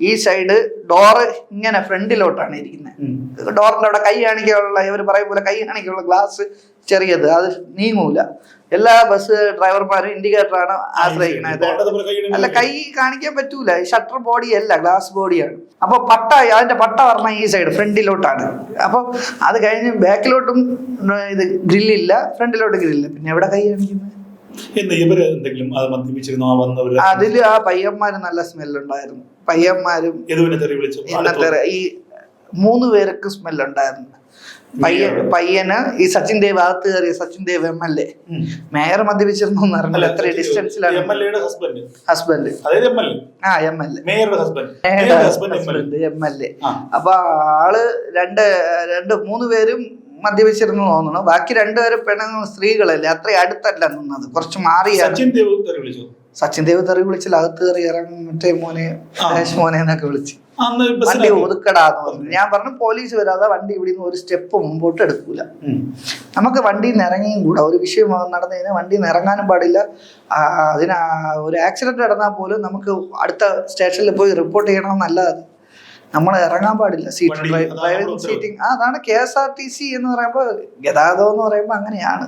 ഈ side door ഇങ്ങനെ ഫ്രണ്ടിലോട്ടാണ് ഇരിക്കുന്നത്. ഡോറിന്റെ അവിടെ കൈ കാണിക്കാനുള്ള ഇവർ പറയും പോലെ കൈ കാണിക്കാനുള്ള ഗ്ലാസ് ചെറിയത്. അത് നീങ്ങൂല. എല്ലാ ബസ് ഡ്രൈവർമാരും ഇൻഡിക്കേറ്ററാണ് ആശ്രയിക്കുന്നത്. അല്ല കൈ കാണിക്കാൻ പറ്റൂല. ഷട്ടർ ബോഡി അല്ല ഗ്ലാസ് ബോഡിയാണ് അപ്പൊ പട്ട അതിന്റെ പട്ട പറഞ്ഞ ഈ സൈഡ് ഫ്രണ്ടിലോട്ടാണ്. അപ്പൊ അത് കഴിഞ്ഞ് ബാക്കിലോട്ടും ഇത് ഗ്രില്ലില്ല ഫ്രണ്ടിലോട്ട് ഗ്രില്ലില്ല പിന്നെ എവിടെ കൈ കാണിക്കുന്നത്? എന്ന് ഇവർ എന്തെങ്കിലും അത് മദ്യപിച്ചിരുന്നോ? ആ വന്നവര് അതിൽ ആ പയ്യന്മാര് നല്ല സ്മെല്ലുണ്ടായിരുന്നു. പയ്യന്മാരും ഇന്നത്തെ ഈ മൂന്ന് പേർക്ക് സ്മെല്ലുണ്ടായിരുന്നു. പയ്യൻ പയ്യന് ഈ സച്ചിൻ ദേവ് അകത്ത് കയറിയ Sachin Dev M L A. Mayor മദ്യപിച്ചിരുന്നു അറിഞ്ഞില്ല എത്ര ഡിസ്റ്റൻസിലാണ്. ഹസ്ബൻഡ് ആ M L A. Husband M L A. അപ്പൊ ആൾ രണ്ട് രണ്ട് മൂന്ന് പേരും മദ്യപിച്ചിരുന്നു തോന്നുന്നു. ബാക്കി രണ്ടുപേരും പെണ്ണുങ്ങൾ സ്ത്രീകളല്ലേ? അത്ര അടുത്തല്ല നിന്നത്. കുറച്ച് മാറിയാണ് സച്ചിൻ ദേവ് തെറി വിളിച്ചു വിളിച്ചില്ല. അകത്ത് കയറി ഇറങ്ങി. മറ്റേ മോനെ. ദേശ് മോനെ എന്നൊക്കെ വിളിച്ച്. വണ്ടി ഒതുക്കടാ ഒതുക്കടാന്ന് പറഞ്ഞു. ഞാൻ പറഞ്ഞു പോലീസ് വരാതെ വണ്ടി ഇവിടെ നിന്ന് ഒരു സ്റ്റെപ്പ് മുമ്പോട്ട് എടുക്കൂല. നമുക്ക് വണ്ടി ഇറങ്ങിയും കൂടാ. ഒരു വിഷയം നടന്നു കഴിഞ്ഞാൽ വണ്ടി ഇറങ്ങാനും പാടില്ല. അതിന് ഒരു ആക്സിഡന്റ് നടന്നാൽ പോലും നമുക്ക് അടുത്ത സ്റ്റേഷനിൽ പോയി റിപ്പോർട്ട് ചെയ്യണമെന്നല്ല അത് നമ്മൾ ഇറങ്ങാൻ പാടില്ല. സീറ്റ് ഡ്രൈവിംഗ് സീറ്റിംഗ് ആ അതാണ് K S R T C എന്ന് പറയുമ്പോൾ ഗതാഗതം എന്ന് പറയുമ്പോൾ അങ്ങനെയാണ്.